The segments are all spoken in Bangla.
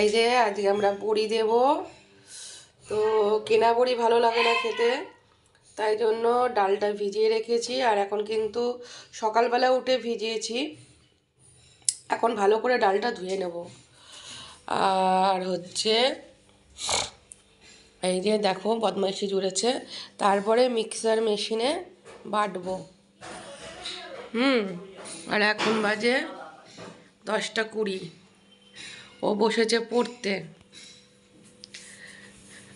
এই যে আজকে আমরা বড়ি দেব। তো কেনা বড়ি ভালো লাগে না খেতে, তাই জন্য ডালটা ভিজিয়ে রেখেছি। আর এখন কিন্তু সকালবেলা উঠে ভিজিয়েছি। এখন ভালো করে ডালটা ধুয়ে নেব। আর হচ্ছে, এই যে দেখো বদমাইশি জুড়েছে। তারপরে মিক্সার মেশিনে বাটবো। হুম, আর এখন বাজে দশটা কুড়ি। ও বসেছে পড়তে।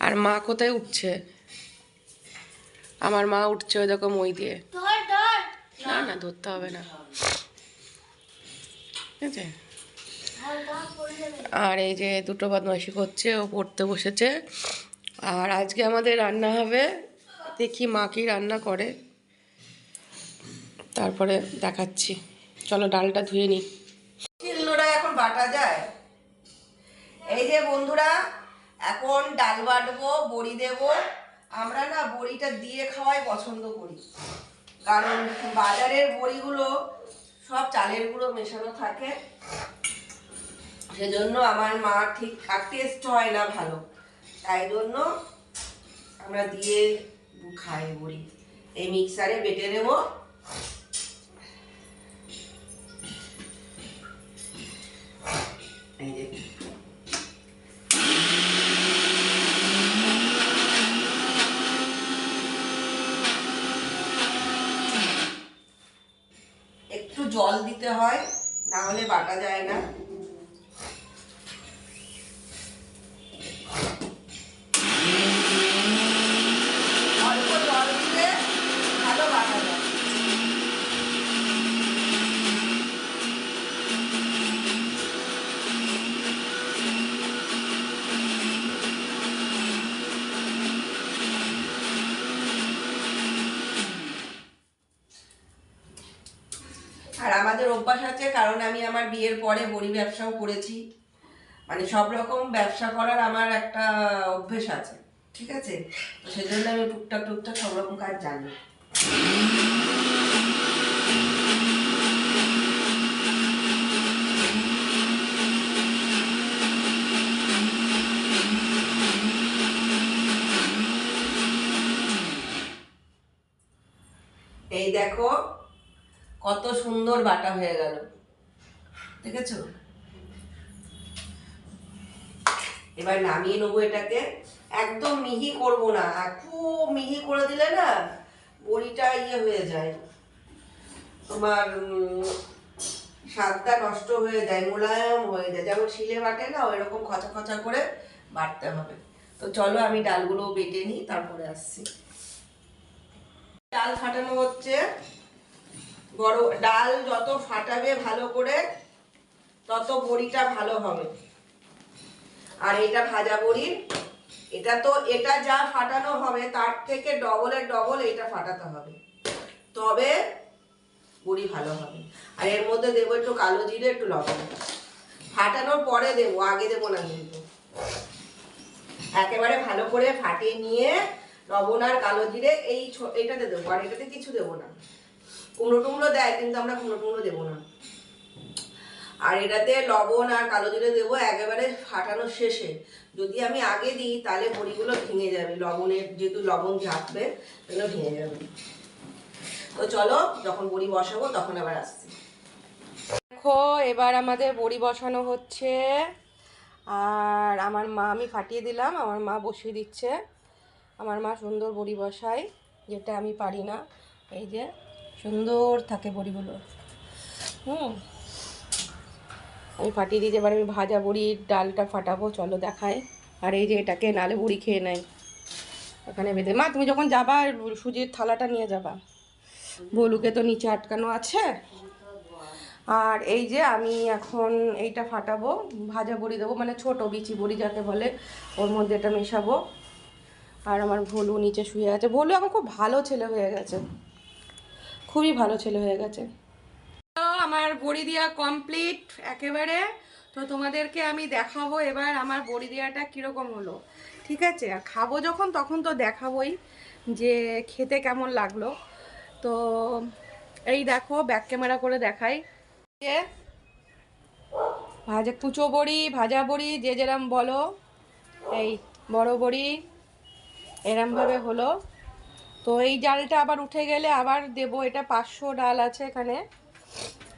আর মা কোথায় উঠছে? আমার মা উঠছে ওই দেখো মই দিয়ে। না না ধরতে হবে না। ঠিক আছে? আর এই যে দুটো বদমাইশি করছে ও পড়তে বসেছে। আর আজকে আমাদের রান্না হবে। দেখি মা কি রান্না করে। তারপরে দেখাচ্ছি। চলো ডালটা ধুয়ে নিই এখন বাটা যায়? এই যে বন্ধুরা, এখন ডাল বাটবো, বড়ি দেব। আমরা না বড়িটা দিয়ে খাওয়াই পছন্দ করি। কারণ বাজারের বড়িগুলো সব চালের গুঁড়ো মেশানো থাকে। সেজন্য আমার মা ঠিক টেস্ট হয় না ভালো। তাই জন্য আমরা দিয়ে খাই বড়ি। এই মিক্সারে বেটে নেব। দিতে হয় না হলে বাটা যায় না অল্প জল দিলে ভালো বাটা যায় আর আমাদের অভ্যাস আছে, কারণ আমি আমার বিয়ের পরে বড়ি ব্যবসাও করেছি। মানে সব রকম ব্যবসা করার আমার একটা অভ্যেস আছে, ঠিক আছে? তো সেজন্য আমি টুকটাক টুকটাক সব রকম কাজ জানি। এই দেখো কত সুন্দর বাটা হয়ে গেল। দেখেছ? এবার নামিয়ে নেব এটাকে। একদম মিহি করব না। খুব মিহি করে দিলে না বড়িটা ইয়ে হয়ে যায়। তোমার স্বাদটা নষ্ট হয়ে যায়, মোলায়েম হয়ে যায়। যেমন শিলে বাটে না ওই রকম খচা খচা করে বাটতে হবে। তো চলো আমি ডালগুলো বেটে নিই, তারপরে আসছি। ডাল ফাটানো হচ্ছে। বড় ডাল যত ফাটাবে ভালো করে, তত বড়িটা ভালো হবে। আর এটা ভাজা বড়ি, এটা তো এটা যা ফাটানো হবে, তার থেকে ডবলের ডবল এটা ফাটাতে হবে। তবে বড়ি ভালো হবে। আর এর মধ্যে দেবো একটু কালো জিরে, একটু লবণ। ফাটানোর পরে দেবো, আগে দেবো না কিন্তু। একেবারে ভালো করে ফাটিয়ে নিয়ে লবণ আর কালো জিরে, এই এইটাতে দেবো, আর এটাতে কিছু দেবো না। কুমড়ো টুমড়ো দেয়, কিন্তু আমরা কুমড়ো টুমড়ো দেবো না। আর এটাতে লবণ আর কালো জিরে দেবো একেবারে ফাটানোর শেষে। যদি আমি আগে দিই, তাহলে বড়িগুলো ভেঙে যাবে। লবণের যেহেতু লবণ ঝাঁকবে তাহলে ভেঙে যাবে। তো চলো, যখন বড়ি বসাবো, তখন আবার আসছি। দেখো, এবার আমাদের বড়ি বসানো হচ্ছে। আর আমার মা, আমি ফাটিয়ে দিলাম। আমার মা বসিয়ে দিচ্ছে। আমার মা সুন্দর বড়ি বসায়, যেটা আমি পারি না। এই যে সুন্দর থাকে বড়িগুলো। হুম। আমি ফাটিয়ে দিয়েছি, এবার আমি ভাজা বড়ির ডালটা ফাটাবো, চলো দেখায় আর এই যে এটাকে নালে বড়ি খেয়ে নেয়। এখানে বেঁধে মা, তুমি যখন যাবা, সুজির থালাটা নিয়ে যাবা। বলুকে তো নিচে আটকানো আছে। আর এই যে আমি এখন এইটা ফাটাবো, ভাজা বড়ি দেবো মানে ছোট বিচি বড়ি যাকে বলে, ওর মধ্যে এটা মেশাবো। আর আমার ভলু নিচে শুয়ে আছে। ভলু এখন খুব ভালো ছেলে হয়ে গেছে। খুবই ভালো ছেলে হয়ে গেছে। তো আমার বড়ি দেওয়া কমপ্লিট একেবারে। তো তোমাদেরকে আমি দেখাবো এবার আমার বড়ি দেওয়াটা কীরকম হলো। ঠিক আছে? আর খাব যখন, তখন তো দেখাবোই যে খেতে কেমন লাগল। তো এই দেখো ব্যাক ক্যামেরা করে দেখাই। যে ভাজা কুচো বড়ি, ভাজা বড়ি, যে যেরম বলো, এই বড় বড়ি এরমভাবে হলো। তো এই ডালটা আবার উঠে গেলে আবার দেবো। এটা পাঁচশো ডাল আছে এখানে।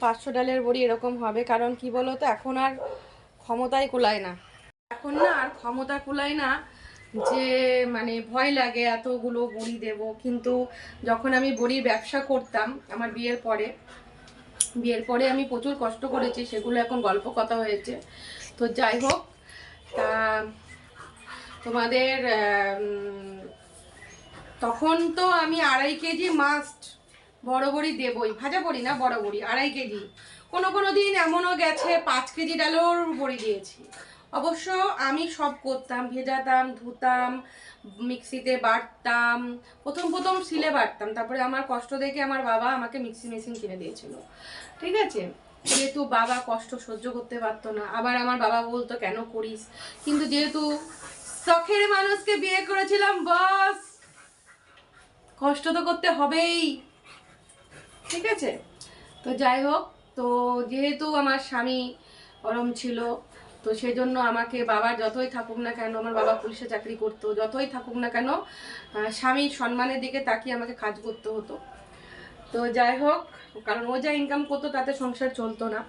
পাঁচশো ডালের বড়ি এরকম হবে, কারণ কি বলো তো এখন আর ক্ষমতাই কুলায় না। এখন না আর ক্ষমতা কুলায় না যে মানে ভয় লাগে এতগুলো বড়ি দেব। কিন্তু যখন আমি বড়ির ব্যবসা করতাম, আমার বিয়ের পরে বিয়ের পরে আমি প্রচুর কষ্ট করেছি, সেগুলো এখন গল্প কথা হয়েছে। তো যাই হোক, তা তোমাদের তখন তো আমি আড়াই কেজি মাস্ট বড় বড়ি দেবই। ভাজা বড়ি না, বড় বড়ি, আড়াই কেজি। কোনো কোনো দিন এমনও গেছে, পাঁচ কেজি ডালেও বড়ি দিয়েছি। অবশ্য আমি সব করতাম, ভেজাতাম, ধুতাম, মিক্সিতে বাটতাম, প্রথম প্রথম সিলে বাটতাম। তারপরে আমার কষ্ট দেখে আমার বাবা আমাকে মিক্সি মেশিন কিনে দিয়েছিল। ঠিক আছে? যেহেতু বাবা কষ্ট সহ্য করতে পারতো না, আবার আমার বাবা বলতো, কেন করিস? কিন্তু যেহেতু শখের মানুষকে বিয়ে করেছিলাম, বস! কষ্ট তো করতে হবেই। ঠিক আছে? তো যাই হোক, তো যেহেতু আমার স্বামী গরম ছিল, তো সেজন্য আমাকে বাবা যতই থাকুক না কেন, আমার বাবা পুলিশে চাকরি করতো, যতই থাকুক না কেন স্বামীর সম্মানের দিকে তাকিয়ে আমাকে কাজ করতে হতো। তো যাই হোক, কারণ ও যা ইনকাম করতো তাতে সংসার চলতো না।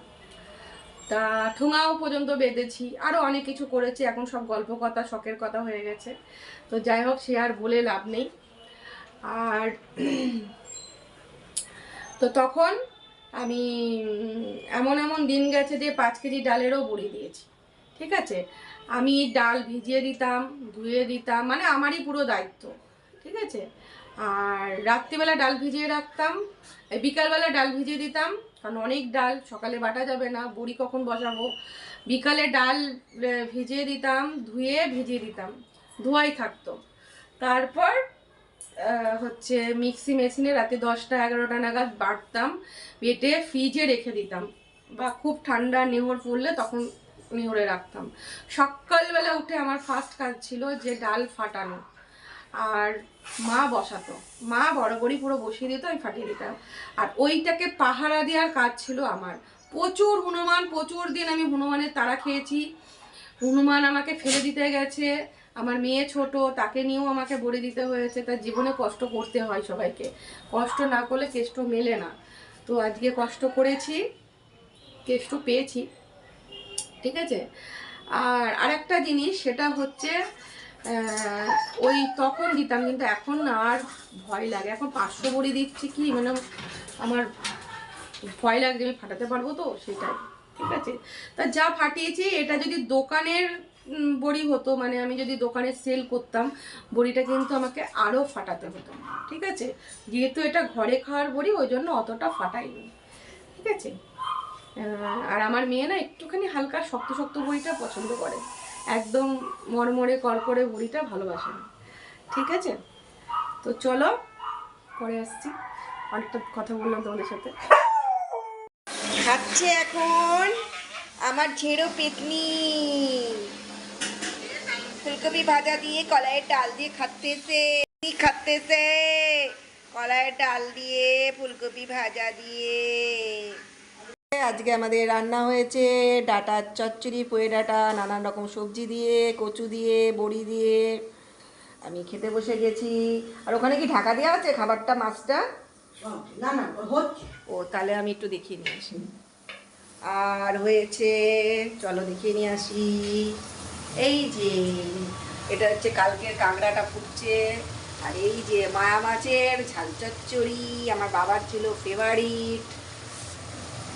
তা ঠোঙাও পর্যন্ত বেঁধেছি আরও অনেক কিছু করেছি, এখন সব গল্প কথা, শখের কথা হয়ে গেছে। তো যাই হোক, সে আর বলে লাভ নেই। আর তো তখন আমি এমন এমন দিন গেছে যে পাঁচ কেজি ডালেরও বড়ি দিয়েছি, ঠিক আছে? আমি ডাল ভিজিয়ে দিতাম, ধুয়ে দিতাম মানে আমারই পুরো দায়িত্ব, ঠিক আছে? আর রাত্রিবেলা ডাল ভিজিয়ে রাখতাম বিকালবেলা ডাল ভিজিয়ে দিতাম, কারণ অনেক ডাল, সকালে বাটা যাবে না, বড়ি কখন বসাবো? বিকালে ডাল ভিজিয়ে দিতাম, ধুয়ে ভিজিয়ে দিতাম, ধোয়াই থাকতো। তারপর হচ্ছে মিক্সি মেশিনে রাতে দশটা, এগারোটা নাগাদ বাটতাম বেটে ফ্রিজে রেখে দিতাম। বা খুব ঠান্ডা নেহর পড়লে তখন নেহরে রাখতাম। সকালবেলা উঠে আমার ফার্স্ট কাজ ছিল যে ডাল ফাটানো। আর মা বসাতো। মা বড়ি পুরো বসিয়ে দিত, আমি ফাটিয়ে দিতাম। আর ওইটাকে পাহারা দেওয়ার কাজ ছিল আমার। প্রচুর হনুমান, প্রচুর দিন আমি হনুমানের তারা খেয়েছি। হনুমান আমাকে ফেলে দিতে গেছে। আমার মেয়ে ছোট, তাকে নিয়েও আমাকে বলে দিতে হয়েছে, তার জীবনে কষ্ট করতে হয় সবাইকে। কষ্ট না করলে কেষ্ট মেলে না। তো আজকে কষ্ট করেছি, কেষ্ট পেয়েছি, ঠিক আছে? আর আরেকটা জিনিস, সেটা হচ্ছে ওই তখন দিতাম, কিন্তু এখন আর ভয় লাগে। এখন পাঁচশো বড়ি দিচ্ছি কি মানে আমার ভয় লাগছে, আমি ফাটাতে পারব তো? সেটাই, ঠিক আছে? তা যা ফাটিয়েছি, এটা যদি দোকানের বড়ি হতো মানে আমি যদি দোকানে সেল করতাম, বড়িটা কিন্তু আমাকে আরও ফাটাতে হতো। ঠিক আছে? যেহেতু এটা ঘরে খাওয়ার বড়ি, ওই জন্য অতটা ফাটাইনি। ঠিক আছে? আর আমার মেয়ে না একটুখানি হালকা শক্ত শক্ত বড়িটা পছন্দ করে। একদম মরমরে করকরে বড়িটা ভালোবাসে না। ঠিক আছে? তো চলো, পরে আসছি। অনেকটা কথা বললাম তোমাদের সাথে। খাচ্ছে এখন আমার ঝেড়ো পেতনি। ফুলকপি ভাজা দিয়ে কলাইয়ের ডাল দিয়ে খাতেছে কি খাতেছে কলাইয়ের ডাল দিয়ে ফুলকপি ভাজা দিয়ে আজকে আমাদের রান্না হয়েছে ডাটা চচ্চড়ি পুয়ে ডাটা নানান রকম সবজি দিয়ে কচু দিয়ে বড়ি দিয়ে। আমি খেতে বসে গেছি। আর ওখানে কি ঢাকা দেওয়া আছে খাবারটা মাছটা? না না হচ্ছে। ও তাহলে আমি একটু দেখিয়ে নিয়ে আসি। আর হয়েছে চলো দেখিয়ে নিয়ে আসি। এই যে এটা হচ্ছে কালকের কাঁকড়াটা ফুটছে আর এই যে মায়া মাছের ঝাল চচ্চড়ি আমার বাবার ছিল ফেভারিট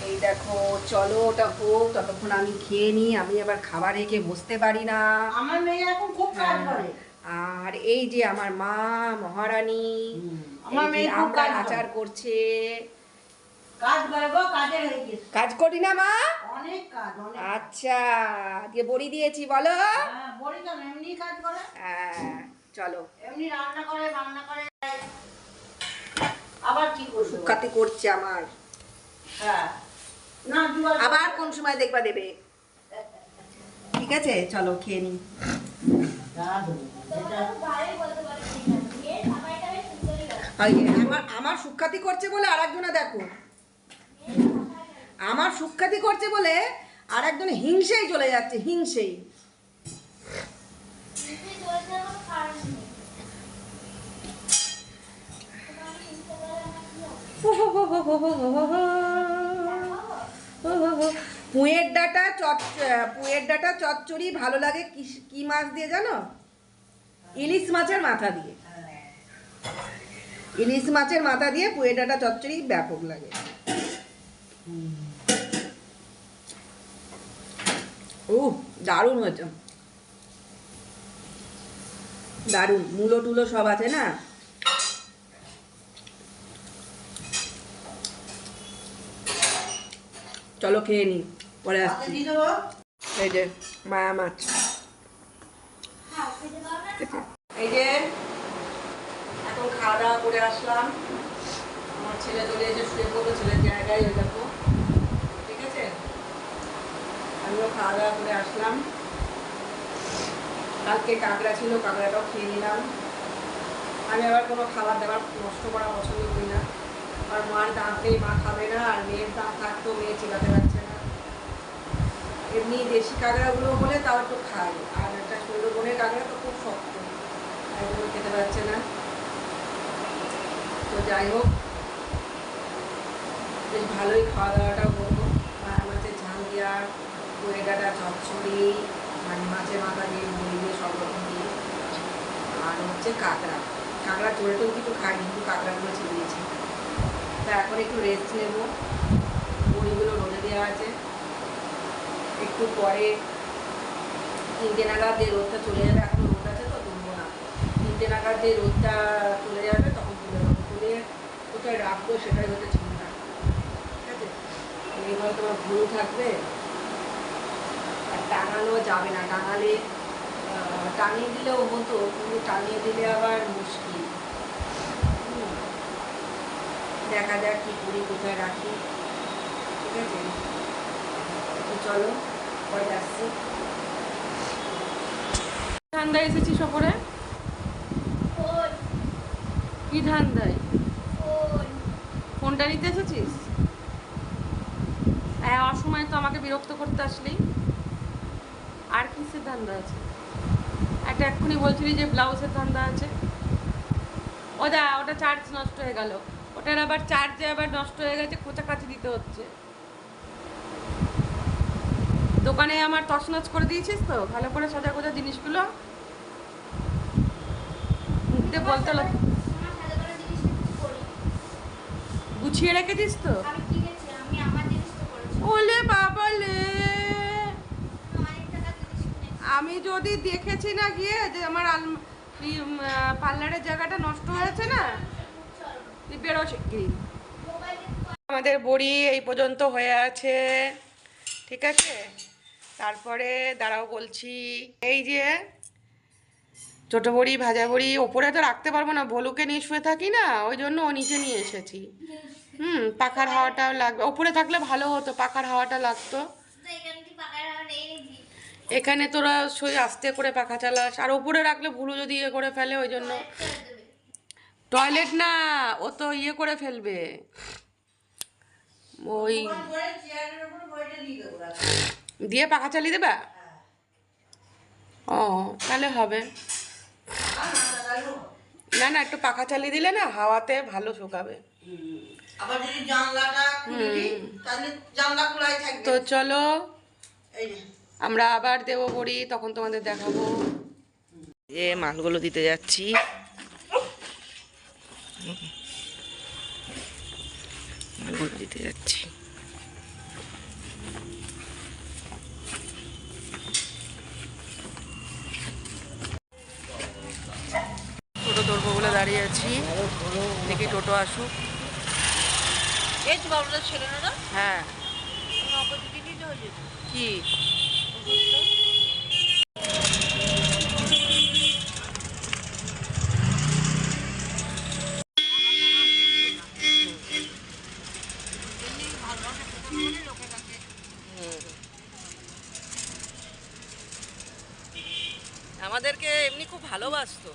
এই দেখো চলো ওটা হোক ততক্ষণ আমি খেয়ে নিই আমি আবার খাবার রেখে বসতে পারি না। আমার মেয়ে এখন খুব কাজ করে। আর এই যে আমার মা মহারানী আমার মেয়ে আচার করছে। কাজ করে গো কাজের হয়ে কাজ করি না মা? অনেক কাজ অনেক আচ্ছা দিয়ে বড়ি দিয়েছি বলো। হ্যাঁ বলি তো এমনি কাজ করে। হ্যাঁ, চলো। এমনি রান্না করে বান্না করে। আবার কি কাতে করছে আমার। হ্যাঁ। না আবার কোন সময় দেখবা দেবে। ঠিক আছে চলো খেয়ে নি আমার আমার সুখ্যাতি করছে বলে আর একজনা দেখো। আমার সুখ্যাতি করছে বলে আর একজন হিংসেই চলে যাচ্ছে, হিংসেই। পুঁয়ের ডাটা চচ পুঁয়ের ডাটা চচ্চড়ি ভালো লাগে কি মাছ দিয়ে জানো? ইলিশ মাছের মাথা দিয়ে। ইলিশ মাছের মাথা দিয়ে পুঁয়ের ডাটা চচ্চড়ি ব্যাপক লাগে। ও দারুণ হয়েছে। দারুণ মূলো টুলো সব আছে না? চলো খেয়ে নি পরে আসছি। এই যে মায়া মাছ। হ্যাঁ এই যে। এখন খাওয়া দাওয়া করে আসলাম। আমার ছেলে চলে এসে শুয়ে পড়ল ছেলের জায়গায় ওই দেখো ঠিক আছে আমিও খাওয়া দাওয়া করে আসলাম। কালকে কাঁকড়া ছিল, কাঁকড়াটাও খেয়ে নিলাম। আমি আবার কোনো খাবার দাবার নষ্ট করা পছন্দ করি না। আর মার দাঁত নেই, মা খাবে না, আর মেয়ের দাঁত থাকতেও মেয়ে চিলাতে পারছে না। এমনি দেশি কাঁকড়াগুলো হলে তাও একটু খাই, আর একটা সুন্দরবনের কাঁকড়া তো খুব শক্ত এগুলো খেতে পারছে না। তো যাই হোক, বেশ ভালোই খাওয়া দাওয়াটা করব মায়ের মাছের ঝাল দিয়া দই ডাটা চচ্চড়ি মানে মাছের মাথা দিয়ে মুড়ি দিয়ে সব রকম দিয়ে আর হচ্ছে কাঁকড়া। কাঁকড়া চড়ে তো কিছু খাইনি, কিন্তু কাঁকড়াগুলো ছেড়ে দিয়েছি তা এখন একটু রেস্ট নেব। বড়িগুলো রোদে দেওয়া আছে। একটু পরে তিনটে নাগাদ যে রোদটা চলে যাবে, এখন রোদ আছে তো, তুলবো না। তিনটে নাগাদ যে রোদটা চলে যাবে, তখন তুলে দেবো তুলে কোথায় রাখব সেটাই হচ্ছে চিন্তা। ঠিক আছে? এইভাবে তোমার ভুল থাকবে? টাঙানো যাবে না। টাঙালে টাঙিয়ে দিলেও হতো কিন্তু টাঙিয়ে দিলে আবার মুশকিল। হুম। দেখা যাক কী করি কোথায় রাখি। ঠিক আছে? তো চলো পরে আসছি। ধান্দায় এসেছিস ওপরে ফোন। কি ধান্দায়? ফোন। ফোনটা নিতে এসেছিস? হ্যাঁ অসময় তো আমাকে বিরক্ত করতে আসলি। আর কিসের ধান্দা আছে? একটা এক্ষুনি বলছিলি যে ব্লাউজের ধান্দা আছে। ও দা ওটা চার্জ নষ্ট হয়ে গেল। ওটার আবার চার্জে আবার নষ্ট হয়ে গেছে খোঁচাকাচি দিতে হচ্ছে। দোকানে আমার তছনছ করে দিয়েছিস তো? ভালো করে সাজা গোজা জিনিসগুলো। মুখ দিয়ে বলতে গুছিয়ে রেখেছিস তো? ওলে বাবা লে অনেক টাকা জিনিস কিনেছি আমি যদি দেখেছি না গিয়ে যে আমার পার্লারের জায়গাটা নষ্ট হয়েছে না আমাদের বড়ি এই পর্যন্ত হয়ে আছে, ঠিক আছে? তারপরে দাঁড়াও বলছি, এই যে ছোটো বড়ি, ভাজা বড়ি, ওপরে তো রাখতে পারব না, ভলুকে নিয়ে শুয়ে থাকি না, ওই জন্য ও নিচে নিয়ে এসেছি। হুম, পাখার হাওয়াটাও লাগবে, ওপরে থাকলে ভালো হতো, পাখার হাওয়াটা লাগতো তো এখানে কি পাকার আর এই জি এখানে তোরা সই আস্তে করে পাখা চালাস আর ওপরে রাখলে ভুলু যদি ইয়ে করে ফেলে ওই জন্য। টয়লেট না ও তো ইয়ে করে ফেলবে। ওই দিয়ে পাখা চালিয়ে দেবা? ও তাহলে হবে। না না একটু পাখা চালিয়ে দিলে না হাওয়াতে ভালো শুকাবে। তো চলো। এই আমরা আবার দেবো বড়ি তখন তোমাদের দেখাবো। যে মালগুলো দিতে যাচ্ছি। মালগুলো দিতে যাচ্ছি। টোটো ধরবো বলে দাঁড়িয়ে আছি। দেখি টোটো আসুক। এই তো বাবুটা ছিল না? হ্যাঁ। কি? আমাদেরকে এমনি খুব ভালোবাসতো।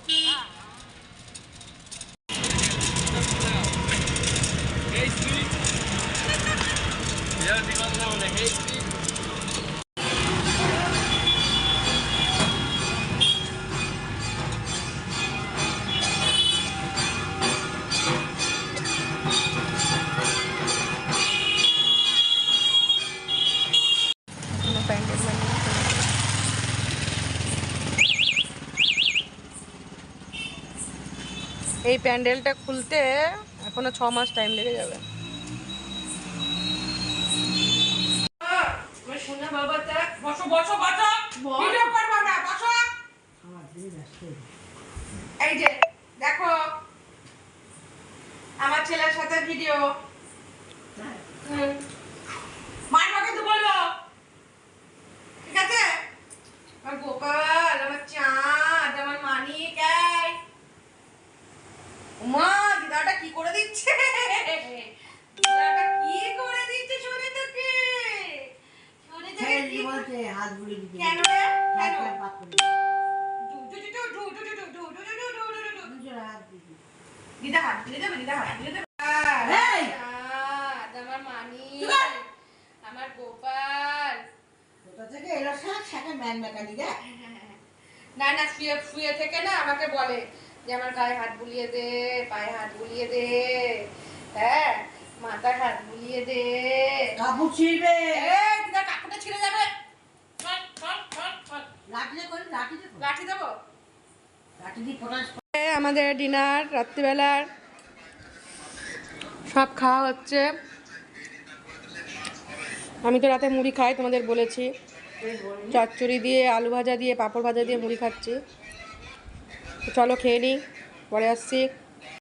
এই প্যান্ডেলটা খুলতে এখনও ছ মাস টাইম লেগে যাবে। শোনা বাবা বসো বসো বসো। ভিডিও করব না বসো। এই যে দেখো আমার ছেলের সাথে ভিডিও মা দিদাটা কি করে দিচ্ছে? আমার গোপাল। কোথা থেকে এলো শাক শাকে না না শুয়ে শুয়ে থেকে না আমাকে বলে। যে আমার গায়ে হাত বুলিয়ে দে পায়ে হাত বুলিয়ে দে হ্যাঁ মাথায় হাত বুলিয়ে দে। কাপড় ছিঁড়বে। এই দিদা কাকুটা ছিঁড়ে যাবে। লাঠি দেবো? আমাদের ডিনার রাত্রিবেলার। সব খাওয়া হচ্ছে। আমি তো রাতে মুড়ি খাই তোমাদের বলেছি। চচ্চড়ি দিয়ে আলু ভাজা দিয়ে পাঁপড় ভাজা দিয়ে মুড়ি খাচ্ছি। तो चलो खेली बड़े अस्सी